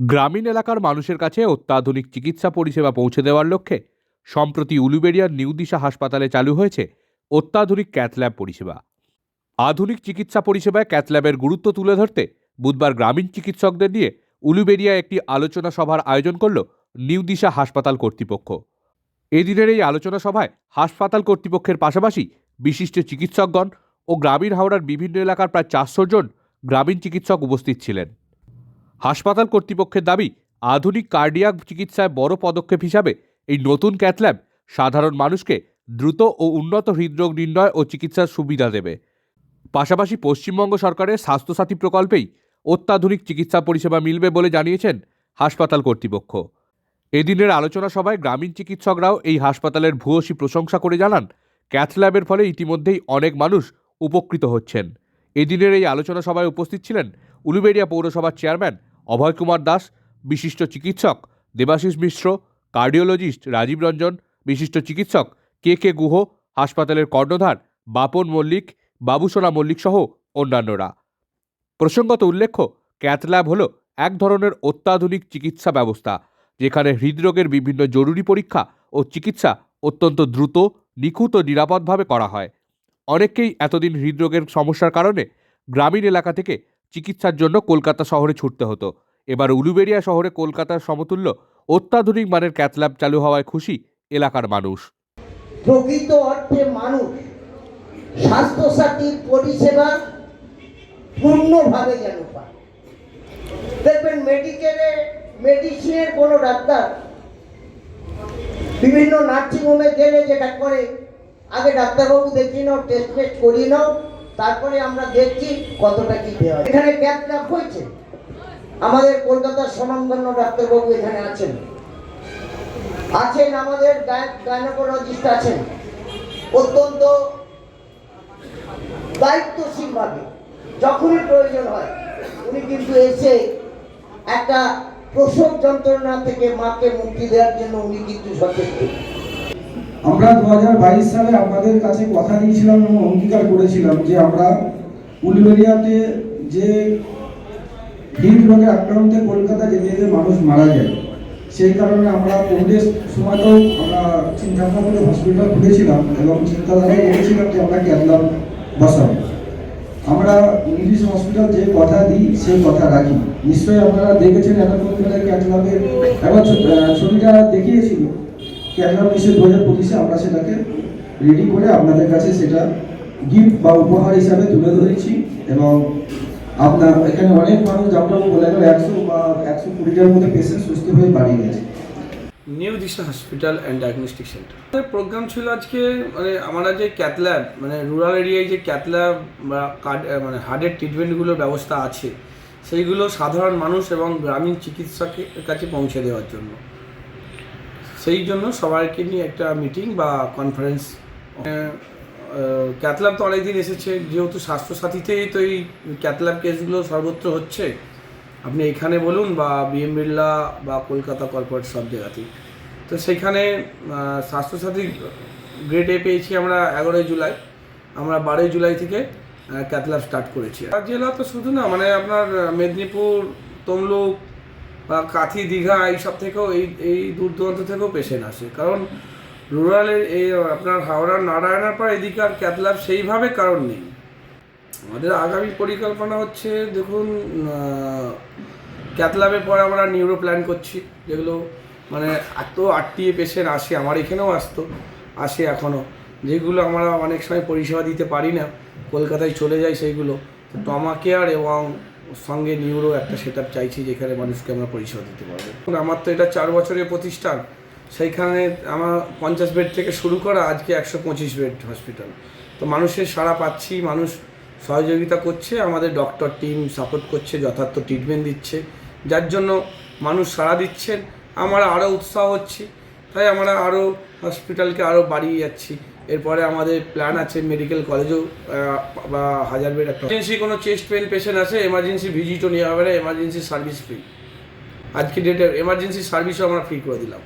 গ্রামীণ এলাকার মানুষের কাছে অত্যাধুনিক চিকিৎসা পরিষেবা পৌঁছে দেওয়ার লক্ষ্যে সম্প্রতি উলুবেড়িয়ার নিউদিশা হাসপাতালে চালু হয়েছে অত্যাধুনিক ক্যাথল্যাব পরিষেবা। আধুনিক চিকিৎসা পরিষেবায় ক্যাথল্যাবের গুরুত্ব তুলে ধরতে বুধবার গ্রামীণ চিকিৎসকদের নিয়ে উলুবেড়িয়া একটি আলোচনা সভার আয়োজন করল নিউদিশা হাসপাতাল কর্তৃপক্ষ। এদিনের এই আলোচনা সভায় হাসপাতাল কর্তৃপক্ষের পাশাপাশি বিশিষ্ট চিকিৎসকগণ ও গ্রামীণ হাওড়ার বিভিন্ন এলাকার প্রায় চারশো জন গ্রামীণ চিকিৎসক উপস্থিত ছিলেন। হাসপাতাল কর্তৃপক্ষের দাবি, আধুনিক কার্ডিয়াক চিকিৎসায় বড় পদক্ষেপ হিসাবে এই নতুন ক্যাথল্যাব সাধারণ মানুষকে দ্রুত ও উন্নত হৃদরোগ নির্ণয় ও চিকিৎসার সুবিধা দেবে। পাশাপাশি পশ্চিমবঙ্গ সরকারের স্বাস্থ্যসাথী প্রকল্পেই অত্যাধুনিক চিকিৎসা পরিষেবা মিলবে বলে জানিয়েছেন হাসপাতাল কর্তৃপক্ষ। এদিনের আলোচনা সভায় গ্রামীণ চিকিৎসকরাও এই হাসপাতালের ভূয়সী প্রশংসা করে জানান ক্যাথল্যাবের ফলে ইতিমধ্যেই অনেক মানুষ উপকৃত হচ্ছেন। এদিনের এই আলোচনা সভায় উপস্থিত ছিলেন উলুবেড়িয়া পৌরসভার চেয়ারম্যান অভয় কুমার দাস, বিশিষ্ট চিকিৎসক, দেবাশিস মিশ্র, কার্ডিওলজিস্ট রাজীব রঞ্জন, বিশিষ্ট চিকিৎসক, কে কে গুহ, হাসপাতালের কর্ণধার, বাপন মল্লিক, বাবুসোনা মল্লিক সহ অন্যান্যরা। প্রসঙ্গত উল্লেখ্য ক্যাথল্যাব হল এক ধরনের অত্যাধুনিক চিকিৎসা ব্যবস্থা, যেখানে হৃদরোগের বিভিন্ন জরুরি পরীক্ষা ও চিকিৎসা অত্যন্ত দ্রুত, নিখুঁত ও নিরাপদভাবে করা হয়। অনেককেই এতদিন হৃদরোগের সমস্যার কারণে গ্রামীণ এলাকা থেকে চিকিৎসার জন্য কলকাতা শহরে ছুটতে হতো। এবার উলুবেড়িয়া শহরে কলকাতার সমতুল্য, অত্যাধুনিক মানের ক্যাথল্যাব চালু হওয়ায় খুশি এলাকার মানুষ। প্রকৃত অর্থে মানুষ স্বাস্থ্যসাথীর পরিষেবা পূর্ণভাবে যেন পায়। দেখবেন মেডিকেলে, মেডিসিনের কোনো ডাক্তার বিভিন্ন নার্সিংহোমে গেলে যেটা করে, আগে ডাক্তারবাবু দেখিয়ে নাও টেস্ট টেস্ট করিয়ে নাও তারপরে আমরা দেখছি কতটা কি দেওয়া এখানে ক্যাপ হয়েছে। আমাদের কলকাতার স্বনামধন্য ডাক্তারবাবু এখানে আছেন। আছেন আমাদের গাইনোকোলজিস্ট আছেন। অত্যন্ত দায়িত্বশীলভাবে যখনই প্রয়োজন হয়, উনি কিন্তু এসে একটা প্রসব যন্ত্রণা থেকে মাকে মুক্তি দেওয়ার জন্য উনি কিন্তু সচেষ্ট। আমরা দু হাজার বাইশ সালে আপনাদের কাছে কথা দিয়েছিলাম এবং অঙ্গীকার করেছিলাম যে আমরা উলবেরিয়াতে যে হৃদরোগে আক্রান্তে কলকাতা যেতে যেতে মানুষ মারা যায়, সেই কারণে আমরা কোভিডের সময়তেও আমরা চিন্তা ভাবনা করে হসপিটাল খুলেছিলাম এবং চিন্তাধারায় করেছিলাম যে আমরা ক্যাথলাম বসাবো। আমরা ইংলিশ হসপিটাল যে কথা দিই, সেই কথা রাখি। নিশ্চয়ই আপনারা দেখেছেন এতক্ষণ ধরে ক্যাথলাবের একবার ছবিটা দেখিয়েছিল। ক্যাথলাব নিশ্চয়ই দু হাজার পঁচিশে আমরা সেটাকে রেডি করে আপনাদের কাছে সেটা গিফট বা উপহার হিসাবে তুলে ধরেছি এবং আপনার এখানে অনেক মানুষ আপনারা বলে গেল, একশো বা একশো কুড়িটার মধ্যে পেশেন্ট সুস্থ হয়ে বাড়ি গেছে। New Disha hospital and diagnostic centre programme ছিল আজকে মানে আমরা যে ক্যাথল্যাব মানে রুরাল এরিয়ায় যে ক্যাথল্যাব বা কার্ড মানে হার্টের ট্রিটমেন্টগুলোর ব্যবস্থা আছে, সেইগুলো সাধারণ মানুষ এবং গ্রামীণ চিকিৎসকের কাছে পৌঁছে দেওয়ার জন্য। সেই জন্য সবাইকে নিয়ে একটা মিটিং বা কনফারেন্স ক্যাথল্যাব তো অনেকদিন এসেছে, যেহেতু স্বাস্থ্যসাথীতেই তো এই ক্যাথল্যাব কেসগুলো সর্বত্র হচ্ছে। আপনি এখানে বলুন বা বিএম বিড়লা বা কলকাতা কর্পোরেট সব জায়গাতেই। তো সেখানে স্বাস্থ্যসাথী গ্রেড পেয়েছি আমরা এগারোই জুলাই। আমরা বারোই জুলাই থেকে ক্যাথল্যাব স্টার্ট করেছি। আর জেলা তো শুধু না মানে আপনার মেদিনীপুর, তমলুক বা কাথি, দীঘা এইসব থেকেও এই এই দূর দূরান্ত থেকেও পেশেন্ট আসে। কারণ রুরালের এই আপনার হাওড়ার নারায়ণার পর এদিকে আর ক্যাথল্যাব সেইভাবে কারণ নেই। আমাদের আগামী পরিকল্পনা হচ্ছে, দেখুন ক্যাথল্যাবের পরে আমরা নিউরো প্ল্যান করছি, যেগুলো মানে এত আটটিয়ে পেশেন্ট আসে, আমার এখানেও আসতো, আসে এখনও যেগুলো আমরা অনেক সময় পরিষেবা দিতে পারি না, কলকাতায় চলে যাই সেইগুলো। টমা কেয়ার এবং সঙ্গে নিউরো একটা সেট চাইছি যেখানে মানুষকে আমরা পরিষেবা দিতে পারব। আমার তো এটা চার বছরের প্রতিষ্ঠান। সেইখানে আমার পঞ্চাশ বেড থেকে শুরু করা, আজকে একশো পঁচিশ বেড হসপিটাল তো মানুষের সাড়া পাচ্ছি, মানুষ সহযোগিতা করছে, আমাদের ডক্টর টিম সাপোর্ট করছে, যথার্থ ট্রিটমেন্ট দিচ্ছে। যার জন্য মানুষ সাড়া দিচ্ছেন। আমরা আরও উৎসাহ হচ্ছি। তাই আমরা আরও হসপিটালকে আরও বাড়িয়ে যাচ্ছি। এরপরে আমাদের প্ল্যান আছে মেডিকেল কলেজেও বা হাজার বেড একটা। এমার্জেন্সি কোনো চেস্ট পেন পেশেন্ট আছে এমার্জেন্সি ভিজিটও নেওয়া হবে না এমার্জেন্সি সার্ভিস ফ্রি আজকে ডেটে এমার্জেন্সি সার্ভিসও আমরা ফ্রি করে দিলাম।